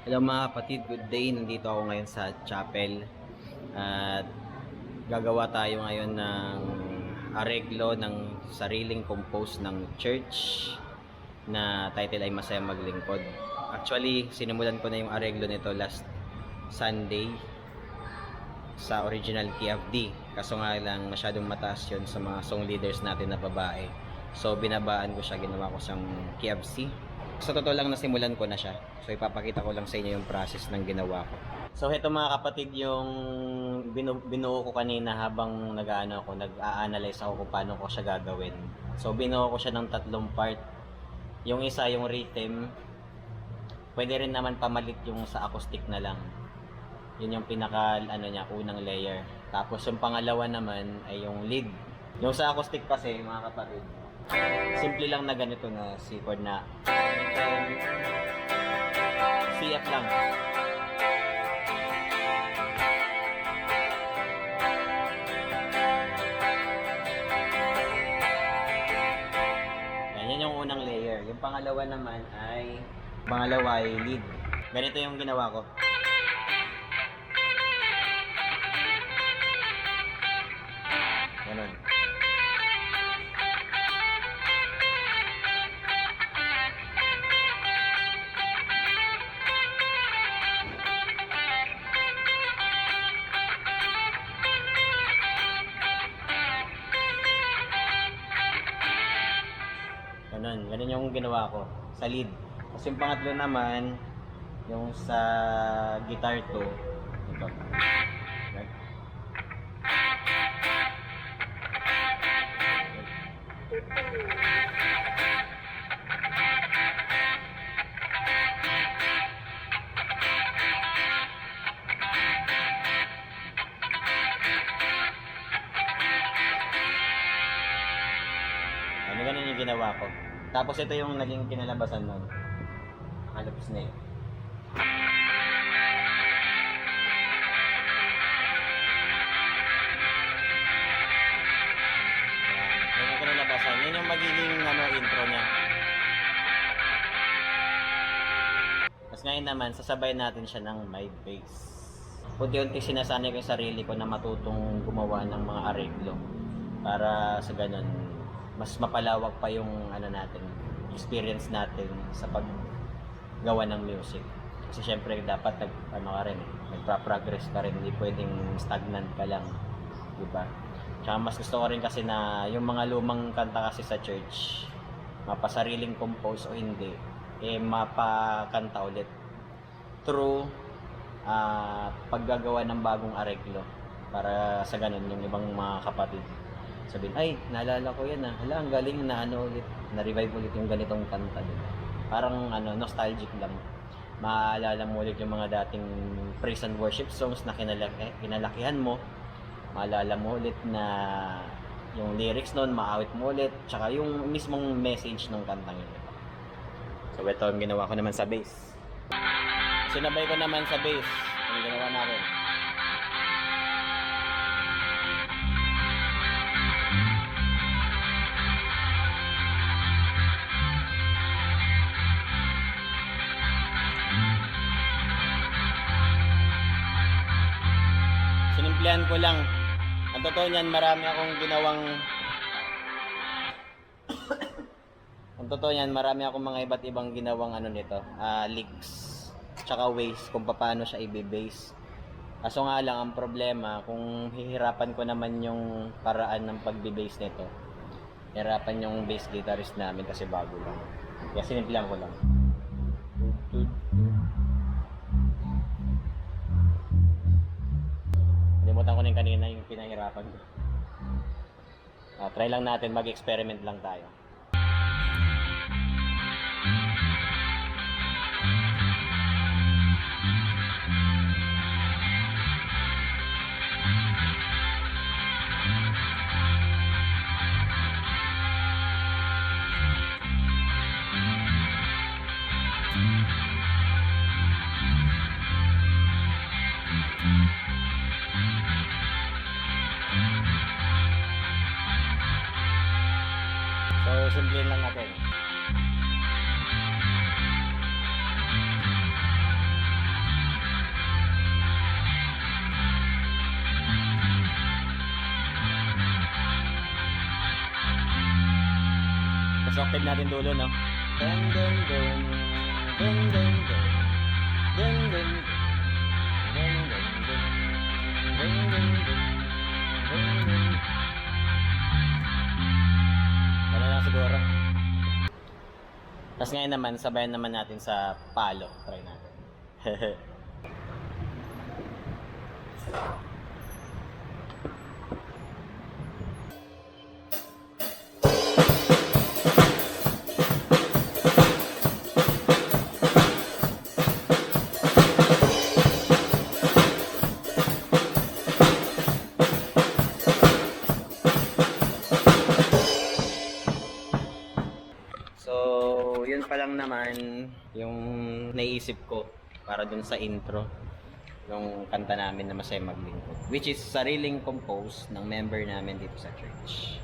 Hello mga kapatid, good day. Nandito ako ngayon sa chapel. At gagawa tayo ngayon ng areglo ng sariling compose ng church na title ay Masaya Maglingkod. Actually, sinimulan ko na yung areglo nito last Sunday sa original TFD. Kaso nga lang masyadong mataas yun sa mga song leaders natin na babae. So binabaan ko siya, ginawa ko siyang KFC. Sa totoo lang nasimulan ko na siya. So ipapakita ko lang sa inyo yung process ng ginawa ko. So ito mga kapatid yung binu- binuo ko kanina habang nag-ano ako, nag-a-analyze ako kung paano ko siya gagawin. So binuo ko siya ng tatlong part. Yung isa yung rhythm, pwede rin naman pamalit yung sa acoustic na lang. Yun yung pinaka ano niya, unang layer. Tapos yung pangalawa naman ay yung lead. Yung sa acoustic kasi mga kapatid, simple lang na ganito na C chord na CF lang. Yan, yan yung unang layer. Yung pangalawa naman ay pangalawa ay lead. Ganito yung ginawa ko. Ganun. Ganun. Ganun yung ginawa ko sa lead. Tapos yung pangatlo naman, yung sa guitar to, ito. Ginawa. Tapos ito yung naging kinalabasan nun. Halapos na yun. Yan. Yung kinalabasan. Yung magiging ano, intro niya. Tapos ngayon naman, sasabay natin siya ng my bass. Unti-unti sinasanay ko yung sarili ko na matutong gumawa ng mga areglo para sa ganun mas mapalawak pa yung ano natin experience natin sa paggawa ng music. Kasi syempre dapat nag ano ka rin eh, nagpa-progress ka rin. Hindi pwedeng stagnant ka lang di ba? Tsaka mas gusto ko rin kasi na yung mga lumang kanta kasi sa church mapasariling compose o hindi eh mapakanta ulit. Through ah, paggagawa ng bagong areglo para sa ganun yung ibang mga kapatid sabihin, ay, naalala ko yan ah. Hala, ang galing na ano ulit, na-revive ulit yung ganitong kanta. Diba? Parang ano, nostalgic lang. Maaalala mo ulit yung mga dating praise and worship songs na kinalaki, kinalakihan mo. Maalala mo ulit na yung lyrics noon, maawit mo ulit. Tsaka yung mismong message ng kantang yun. Diba? So, ito ang ginawa ko naman sa bass. Sinabay ko naman sa bass. Ang ginawa natin. Sinimplihan ko lang. Ang totoo niyan, marami akong ginawang... Ang totoo niyan, marami akong mga iba't ibang ginawang ano nito, ah leaks, tsaka ways kung paano siya i-base. Kaso nga lang, ang problema, kung hihirapan ko naman yung paraan ng pagbe-base nito, hirapan yung bass guitarist namin kasi bago lang. Kaya sinimplihan ko lang. Limutan ko na yung kanina yung pinahirapan ko. Ah, try lang natin, mag-experiment lang tayo. simplin lang natin. Tapos octave natin dulo, no? Dun, dun, dun. Tapos ngayon naman, sabayan naman natin sa palo. Try natin. So, naman yung naisip ko para dun sa intro yung kanta namin na Masaya Maglingkod. Which is sariling compose ng member namin dito sa church.